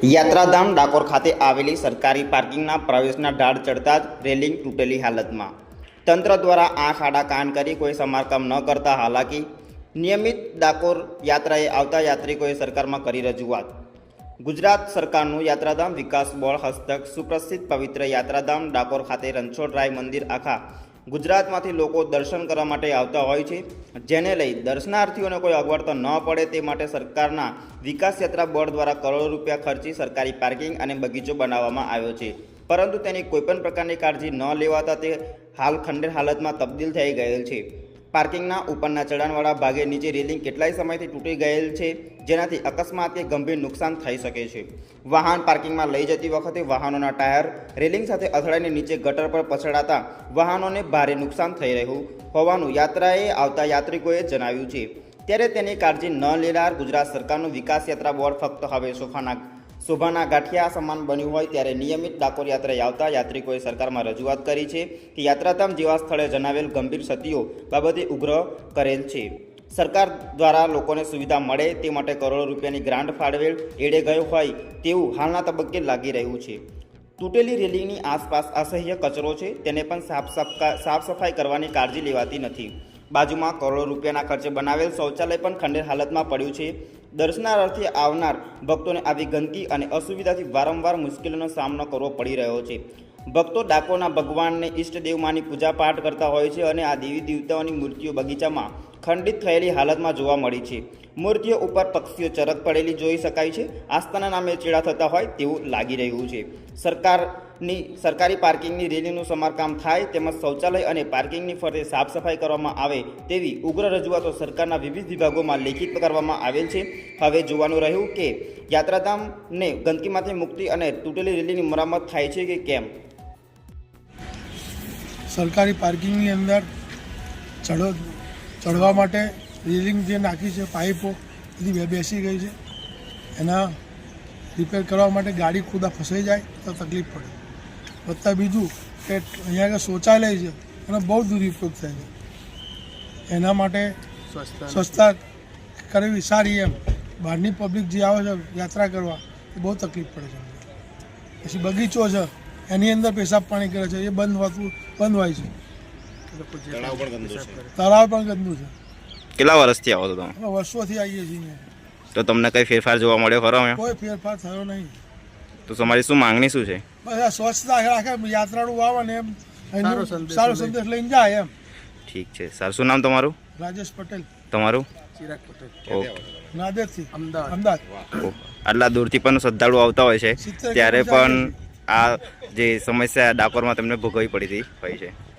યાત્રાધામ ડાકોર ખાતે આવેલી સરકારી પાર્કિંગના પ્રવેશના ઢાળ ચડતા જ રેલિંગ તૂટેલી હાલતમાં. તંત્ર દ્વારા આંખ આડા કાન કરી કોઈ સમારકામ ન કરતા હાલાકી. નિયમિત ડાકોર યાત્રાએ આવતા યાત્રિકોએ સરકારમાં કરી રજૂઆત. ગુજરાત સરકારનું યાત્રાધામ વિકાસ બોર્ડ હસ્તક, સુપ્રસિદ્ધ પવિત્ર યાત્રાધામ ડાકોર ખાતે રણછોડરાય મંદિર આખા ગુજરાતમાંથી લોકો દર્શન કરવા માટે આવતા હોય છે, જેને લઈ દર્શનાર્થીઓને કોઈ અગવડતા ન પડે તે માટે સરકારના વિકાસ યાત્રા બોર્ડ દ્વારા કરોડો રૂપિયા ખર્ચી સરકારી પાર્કિંગ અને બગીચો બનાવવામાં આવ્યો છે. પરંતુ તેની કોઈપણ પ્રકારની કાળજી ન લેવાતા તે હાલ ખંડેર હાલતમાં તબદીલ થઈ ગયેલ છે. પાર્કિંગના ઉપરના ચઢાણવાળા ભાગે નીચે રેલિંગ કેટલાય સમયથી તૂટી ગયેલ છે, જેનાથી અકસ્માત કે ગંભીર નુકસાન થઈ શકે છે. વાહન પાર્કિંગમાં લઈ જતી વખતે વાહનોના ટાયર, રેલિંગ સાથે અથડાઈને નીચે ગટર પર પછડાતા વાહનોને ભારે નુકસાન થઈ રહ્યું હોવાનું યાત્રાએ આવતા યાત્રિકોએ જણાવ્યું છે. ત્યારે તેની કાળજી ન લેનાર ગુજરાત સરકારનું વિકાસ યાત્રા બોર્ડ ફક્ત હવે સોફાના શોભાના ગાંઠિયા સમાન બન્યું હોય ત્યારે નિયમિત ડાકોર યાત્રાએ આવતા યાત્રિકોએ સરકારમાં રજૂઆત કરી છે કે યાત્રાધામ જેવા સ્થળે જણાવેલ ગંભીર ક્ષતિઓ બાબતે ઉગ્ર કરેલ છે. સરકાર દ્વારા લોકોને સુવિધા મળે તે માટે કરોડો રૂપિયાની ગ્રાન્ટ ફાળવેલ એડે ગયો હોય તેવું હાલના તબક્કે લાગી રહ્યું છે. તૂટેલી રેલિંગની આસપાસ અસહ્ય કચરો છે, તેને પણ સાફ સાફ સફાઈ કરવાની કાળજી લેવાતી નથી. બાજુમાં કરોડો રૂપિયાના ખર્ચે બનાવેલ શૌચાલય પણ ખંડેર હાલતમાં પડ્યું છે. દર્શનાર્થે આવનાર ભક્તોને આવી ગંદકી અને અસુવિધાથી વારંવાર મુશ્કેલીનો સામનો કરવો પડી રહ્યો છે. ભક્તો ડાકોરના ભગવાનને ઈષ્ટદેવમાંની પૂજાપાઠ કરતા હોય છે અને આ દેવી દેવતાઓની મૂર્તિઓ બગીચામાં ખંડિત થયેલી હાલતમાં જોવા મળી છે. મૂર્તિઓ ઉપર પક્ષીઓ ચરક પડેલી જોઈ શકાય છે. આસ્થાના નામે ચેડા થતા હોય તેવું લાગી રહ્યું છે. સરકારની સરકારી પાર્કિંગની રેલીનું સમારકામ થાય તેમજ શૌચાલય અને પાર્કિંગની ફરતે સાફ સફાઈ કરવામાં આવે તેવી ઉગ્ર રજૂઆતો સરકારના વિવિધ વિભાગોમાં લેખિત કરવામાં આવેલ છે. હવે જોવાનું રહ્યું કે યાત્રાધામને ગંદકીમાંથી મુક્તિ અને તૂટેલી રેલીની મરામત થાય છે કે કેમ? સરકારી પાર્કિંગની અંદર ચડો ચડવા માટે રેલિંગ જે નાખી છે, પાઇપો, બધી બેસી ગઈ છે. એના રિપેર કરવા માટે ગાડી ખુદા ફસાઈ જાય તો તકલીફ પડે. વત્તા બીજું કે અહીંયા આગળ શૌચાલય છે એનો બહુ દુરુપયોગ થાય છે. એના માટે સ્વચ્છતા કરવી સારી એમ. બહારની પબ્લિક જે આવે છે યાત્રા કરવા એ બહુ તકલીફ પડે છે પછી બગીચો છે એની અંદર પેશાબ પાણી કરે છે એ બંધ હોતું બંધ હોય છે. તળાવ પણ ગંદુ છે. કેટલા વર્ષથી આવો છો તમે? વર્ષોથી આવીએ છીએ. તો તમને કઈ ફેરફાર જોવા મળ્યો ખરો કોઈ ફેરફાર થયો નહીં. તો તમારી શું માંગણી શું છે? સ્વચ્છતા રાખે યાત્રાળુ આવે ને એમ સારો સંદેશ લઈને જાય એમ. ઠીક છે. સર શું નામ તમારું? રાજેશ પટેલ. તમારું? ચિરાગ પટેલ. ઓકે. નાદેરથી. અમદાવાદ. અમદાવાદ. આટલા દૂરથી પણ શ્રદ્ધાળુ આવતા હોય છે. ત્યારે પણ આ જે સમસ્યા ડાકોરમાં તમને ભોગવવી પડી હતી હોય છે.